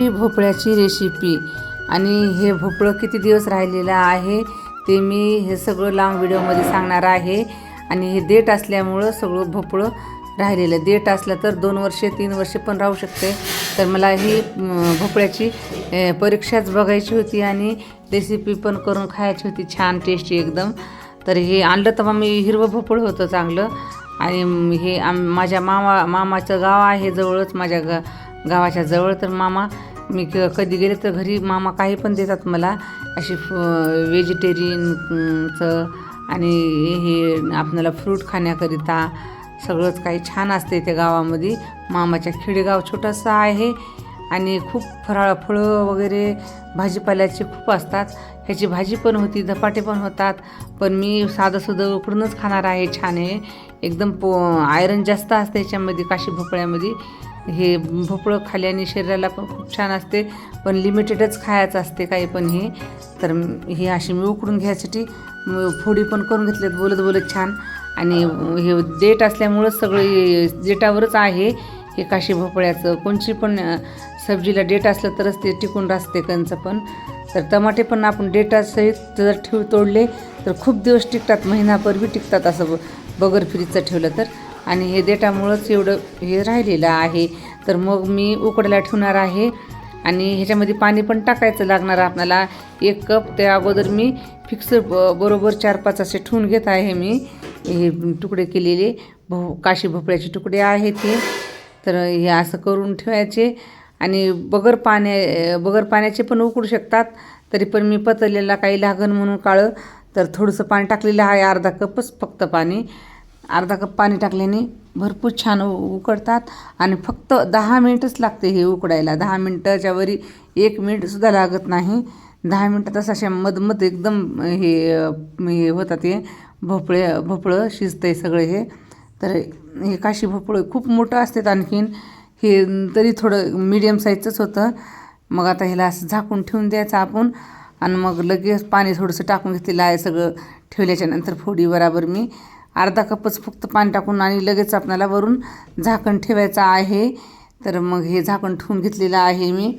ही भोपळ्याची रेसिपी आणि हे भोपळं किती दिवस राहिलेलं आहे ते मी हे सगळं लाँग व्हिडिओमध्ये सांगणार आहे. आणि हे देठ असल्यामुळं सगळं भोपळं राहिलेलं. देठ असलं तर दोन वर्षे तीन वर्षे पण राहू शकते. तर मला ही भोपळ्याची परीक्षाच बघायची होती आणि रेसिपी पण करून खायची होती. छान टेस्टी एकदम. तर हे आणलं तर मग मी हिरवं भोपळ होतं चांगलं. आणि हे आम माझ्या मामा मामाचं गाव आहे जवळच माझ्या गा गावाच्या जवळ. तर मामा मी क कधी गेले तर घरी मामा काही पण देतात मला. अशी फ व्हेजिटेरियनचं आणि हे आपल्याला फ्रूट खाण्याकरिता सगळंच काही छान असते त्या गावामध्ये. मामाच्या खेडेगाव छोटंसं आहे आणि खूप फराळ फळं वगैरे भाजीपाल्याचे खूप असतात. ह्याची भाजी पण होती धपाटे पण होतात. पण मी साधंसुधं उकडूनच खाणार आहे छान आहे एकदम पो आयरन जास्त असते ह्याच्यामध्ये काशी भोपळ्यामध्ये. हे भोपळं खाल्याने शरीराला पण खूप छान असते पण लिमिटेडच खायचं असते काही पण हे. तर हे अशी मी उकडून घ्यायसाठी फोडी पण करून घेतल्यात बोलत बोलत छान. आणि हे डेट असल्यामुळं सगळे देठावरच आहे. हे काशी भोपळ्याचं कोणची पण सब्जीला डेट असलं तरच ते टिकून राहते कंचं पण. तर टमाटे पण आपण डेटासहित जर ठेव तोडले तर खूप दिवस टिकतात महिनाभर टिकतात असं ब- बगर फ्रीजचं ठेवलं तर. आणि हे डेटामुळंच एवढं हे राहिलेलं आहे. तर मग मी उकडायला ठेवणार आहे. आणि ह्याच्यामध्ये पाणी पण टाकायचं लागणार आपल्याला. एक कप त्या अगोदर मी फिक्स ब बरोबर चार पाच असे ठेवून घेत आहे मी. हे तुकडे केलेले भो काशी भोपळ्याचे तुकडे आहेत हे. तर हे असं करून ठेवायचे. आणि बगर पाण्या बगर पाण्याचे पण उकडू शकतात. तरी पण मी पतलेला काही लागण म्हणून काळं. तर थोडंसं पाणी टाकलेलं आहे अर्धा कपच फक्त पाणी. अर्धा कप पाणी टाकल्याने भरपूर छान उकडतात आणि फक्त दहा मिनटच लागते हे उकडायला. दहा मिनटाच्या वरी एक मिनिटसुद्धा लागत नाही. दहा मिनटातच अशा मधमध एकदम हे हे होतात हे. भोपळे भोपळं शिजतं आहे सगळं हे. तर हे काशी भोपळं खूप मोठं असतात आणखीन. हे तरी थोडं मीडियम साईजचंच होतं. मग आता ह्याला असं झाकून ठेवून द्यायचं आपण. आणि मग लगेच पाणी थोडंसं टाकून घेतलेलं आहे सगळं. ठेवल्याच्या नंतर फोडी बराबर मी. अर्धा कपच फक्त पाणी टाकून आणि लगेच आपल्याला वरून झाकण ठेवायचं आहे. तर मग हे झाकण ठेवून घेतलेलं आहे मी.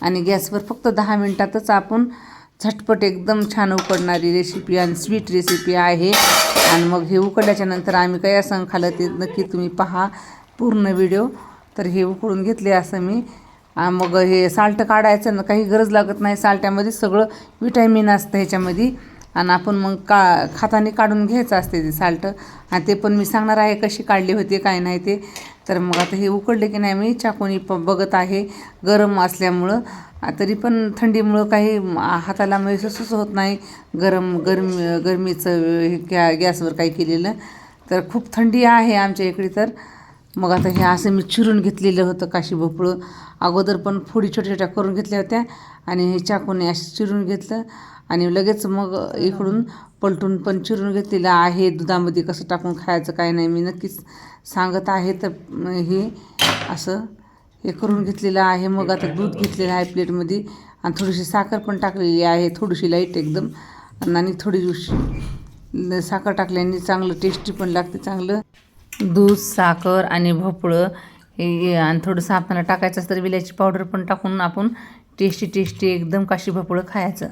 आणि गॅसवर फक्त दहा मिनटातच आपण झटपट एकदम छान उकडणारी रेसिपी आणि स्वीट रेसिपी आहे. आणि मग हे उकडल्याच्या नंतर आम्ही काय असं खाल्लं ते नक्की तुम्ही पहा पूर्ण व्हिडिओ तर हे उकडून घेतले असं मी. मग हे साल्ट काढायचं ना काही गरज लागत नाही. साल्ट्यामध्ये सगळं विटॅमिन असतं ह्याच्यामध्ये. आणि आपण मग का खाताने काढून घ्यायचं असते ते साल्ट. आणि ते पण मी सांगणार आहे कशी काढली होती काय नाही ते. तर मग आता हे उकडले की नाही मी चाकूनी प बघत आहे गरम असल्यामुळं. तरी पण थंडीमुळं काही हाताला महसूसच होत नाही. गरम गरम गरमीचं हे गॅ गॅसवर काही केलेलं. तर खूप थंडी आहे आमच्या इकडे तर. मग आता हे असं मी चिरून घेतलेलं होतं काशी भोपळं. अगोदर पण फोडी छोट्या छोट्या करून घेतल्या होत्या. आणि हे चाकूने असं चिरून घेतलं. आणि लगेच मग इकडून पलटून पण चिरून घेतलेलं आहे दुधामध्ये कसं टाकून खायचं काय नाही मी नक्कीच सांगत आहे तर हे असं हे करून घेतलेलं आहे. मग आता दूध घेतलेलं आहे प्लेटमध्ये आणि थोडीशी साखर पण टाकलेली आहे थोडीशी लाइट एकदम. आणि थोडी साखर टाकल्याने चांगलं टेस्टी पण लागते चांगलं. दूध साखर आणि भोपळं हे आणि थोडंसं आपल्याला टाकायचं असतं तर विलायची पावडर पण टाकून आपण टेस्टी टेस्टी एकदम काशी भोपळं खायचं.